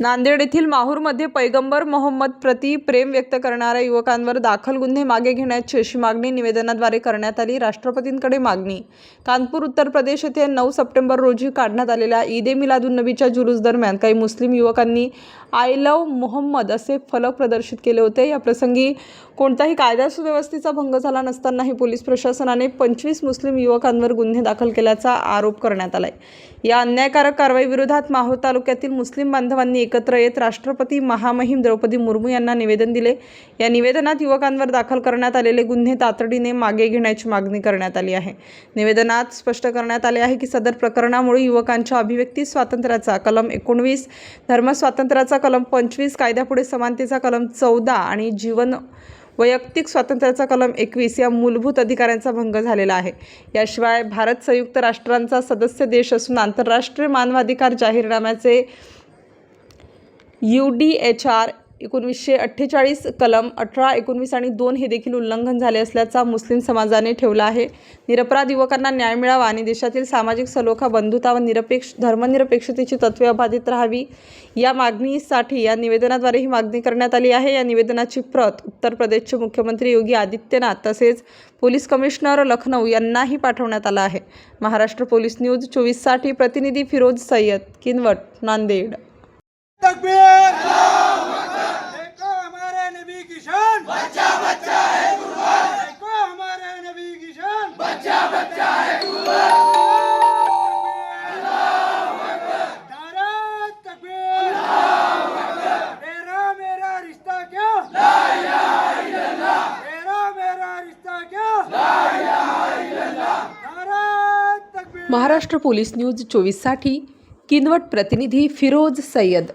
नांदेड येथील माहूरमध्ये पैगंबर मोहम्मद प्रति प्रेम व्यक्त करणाऱ्या युवकांवर दाखल गुन्हे मागे घेण्याची अशी मागणी निवेदनाद्वारे करण्यात आली राष्ट्रपतींकडे मागणी. कानपूर उत्तर प्रदेश येथे नऊ सप्टेंबर रोजी काढण्यात आलेल्या ईद ए मिलादुन्नबीच्या जुलूस दरम्यान काही मुस्लिम युवकांनी आय लव मोहम्मद असे फलक प्रदर्शित केले होते. या प्रसंगी कोणताही कायदा सुव्यवस्थेचा भंग झाला नसतानाही पोलीस प्रशासनाने पंचवीस मुस्लिम युवकांवर गुन्हे दाखल केल्याचा आरोप करण्यात आलाय. या अन्यायकारक कारवाईविरोधात माहूर तालुक्यातील मुस्लिम बांधवांनी एकत्र येत राष्ट्रपती महामहिम द्रौपदी मुर्मू यांना निवेदन दिले. या निवेदनात युवकांवर दाखल करण्यात आलेले गुन्हे तातडीने मागे घेण्याची मागणी करण्यात आली आहे. निवेदनात स्पष्ट करण्यात आले आहे की सदर प्रकरणामुळे युवकांच्या अभिव्यक्ती स्वातंत्र्याचा कलम एकोणवीस धर्मस्वातंत्र्याचा कलम पंचवीस कायद्यापुढे समानतेचा कलम चौदा आणि जीवन वैयक्तिक स्वातंत्र्याचा कलम एकवीस या मूलभूत अधिकारांचा भंग झालेला आहे. याशिवाय भारत संयुक्त राष्ट्रांचा सदस्य देश असून आंतरराष्ट्रीय मानवाधिकार जाहीरनाम्याचे यू डी एच आर एकोणवीसशे अठ्ठेचाळीस कलम अठरा एकोणवीस आणि दोन हे देखील उल्लंघन झाले असल्याचा मुस्लिम समाजाने ठेवला आहे. निरपराध युवकांना न्याय मिळावा आणि देशातील सामाजिक सलोखा बंधुता व निरपेक्ष धर्मनिरपेक्षतेची तत्त्वे अबाधित राहावी या मागणीसाठी या निवेदनाद्वारे ही मागणी करण्यात आली आहे. या निवेदनाची प्रत उत्तर प्रदेशचे मुख्यमंत्री योगी आदित्यनाथ तसेच पोलीस कमिशनर लखनौ यांनाही पाठवण्यात आला आहे. महाराष्ट्र पोलीस न्यूज चोवीससाठी प्रतिनिधी फिरोज सय्यद किनवट नांदेड. तकबीर। देखो हमारे नबी की शान। बच्चा बच्चा है कुर्बान। देखो हमारे नबी की शान। बच्चा बच्चा है कुर्बान। तकबीर। तेरा मेरा रिश्ता क्या? तेरा मेरा रिश्ता क्या? नारा तकबीर। महाराष्ट्र पोलीस न्यूज़ चोवीससाठी किनवट प्रतिनिधी फिरोज सय्यद।